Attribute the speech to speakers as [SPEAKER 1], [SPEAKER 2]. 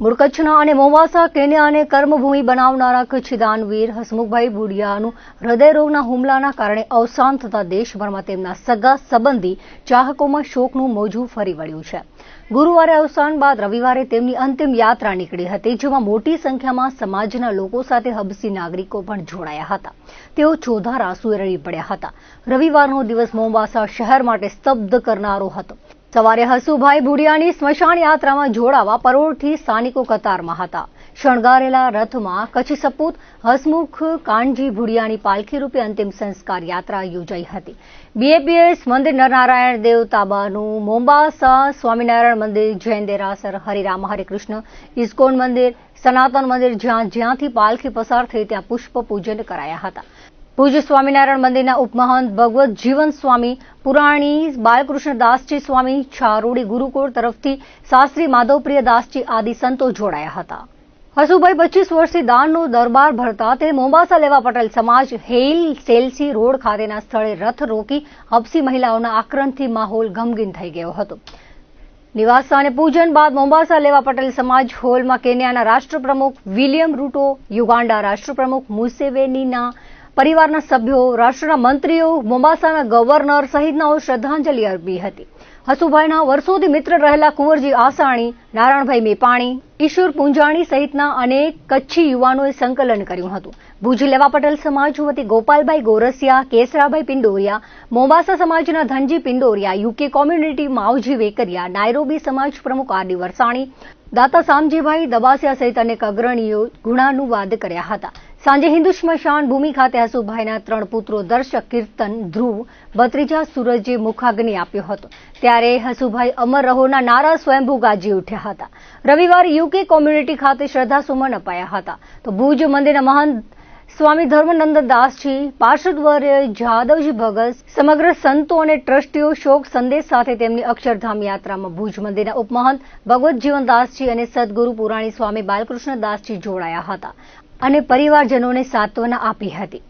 [SPEAKER 1] મૂળ કચ્છના અને મોવાસા કેન્યાને કર્મભૂમિ બનાવનારા કચ્છી દાનવીર હસમુખભાઈ બુડિયાનું હૃદયરોગના હુમલાના કારણે અવસાન થતાં દેશભરમાં તેમના સગા સંબંધી ચાહકોમાં શોકનું મોજું ફરી વળ્યું છે. ગુરુવારે અવસાન બાદ રવિવારે તેમની અંતિમ યાત્રા નીકળી હતી, જેમાં મોટી સંખ્યામાં સમાજના લોકો સાથે હબસી નાગરિકો પણ જોડાયા હતા. તેઓ ચોધારા રડી પડ્યા હતા. રવિવારનો દિવસ મોમ્બાસા શહેર માટે સ્તબ્ધ કરનારો હતો. સવારે હસુભાઈ ભુડિયાની સ્મશાન યાત્રામાં જોડાવા પરોળથી સ્થાનિકો કતારમાં હતા. શણગારેલા રથમાં કચ્છી સપૂત હસમુખ કાનજી ભુડિયાની પાલખી રૂપે અંતિમ સંસ્કાર યાત્રા યોજાઈ હતી. બીએપીએસ મંદિર નરનારાયણ દેવ તાબાનું મોમ્બાસા સ્વામિનારાયણ મંદિર જૈન દેરાસર હરિરામ, હરે કૃષ્ણ, ઇસ્કોન મંદિર, સનાતન મંદિર જ્યાં જ્યાંથી પાલખી પસાર થઈ ત્યાં પુષ્પ પૂજન કરાયા હતા. પૂજ્ય સ્વામિનારાયણ મંદિરના ઉપમહંત ભગવત જીવન સ્વામી, પુરાણી બાળકૃષ્ણદાસજી સ્વામી છારોડી ગુરુકુળ તરફથી શાસ્ત્રી માધવપ્રિય દાસજી આદિ સંતો જોડાયા હતા. હસુભાઈ પચીસ વર્ષથી દાનનો દરબાર ભરતા તે મોંબાસા લેવા પટેલ સમાજ હેલ સેલ્સી રોડ ખાતેના સ્થળે રથ રોકી હપસી મહિલાઓના આક્રમણથી માહોલ ગમગીન થઈ ગયો હતો. નિવાસ અને પૂજન બાદ મોમ્બાસા લેવા પટેલ સમાજ હોલમાં કેન્યાના રાષ્ટ્રપ્રમુખ વિલિયમ રૂટો યુગાન્ડા રાષ્ટ્રપ્રમુખ મુસેવેનીના પરિવારના સભ્યો, રાષ્ટ્રના મંત્રીઓ મોમ્બાસાના ગવર્નર સહિતનાઓ શ્રદ્ધાંજલિ અર્પી હતી. હસુભાઈના વર્ષોથી મિત્ર રહેલા કુંવરજી આસાણી, નારાયણભાઈ મેપાણી ઈશ્વર પુંજાણી સહિતના અનેક કચ્છી યુવાનોએ સંકલન કર્યું હતું. ભુજ લેવા પટેલ સમાજ વતી ગોપાલભાઈ ગોરસિયા, કેસરાભાઈ પિંડોરિયા મોમ્બાસા સમાજના Dhanji Pindoria, UK community Mavji Vekaria, Nairobi સમાજ પ્રમુખ આરડી વરસાણી, દાતા સામજીભાઈ દબાસિયા સહિત અનેક અગ્રણીઓ ગુણાનુવાદ કર્યા હતા. સાંજે હિન્દુ સ્મશાન ભૂમિ ખાતે હસુભાઈના ત્રણ પુત્રો દર્શક કીર્તન ધ્રુવ ભત્રીજા સૂરજે મુખાગ્નિ આપ્યો હતો. ત્યારે હસુભાઈ અમર રહોના નારા સ્વયંભૂ ગાજી ઉઠ્યા હતા. રવિવાર યુકે કોમ્યુનિટી ખાતે શ્રદ્ધાસુમન અપાયા હતા. તો ભુજ મંદિરના મહંત સ્વામી ધર્મનંદ દાસજી જાદવજી ભગત, સમગ્ર સંતો અને ટ્રસ્ટીઓ શોક સંદેશ સાથે તેમની અક્ષરધામ યાત્રામાં ભુજ મંદિરના ઉપમહંત ભગવત જીવનદાસજી અને સદગુરુ પુરાણી સ્વામી બાલકૃષ્ણદાસજી જોડાયા હતા અને પરિવારજનોને સાંત્વના આપી હતી.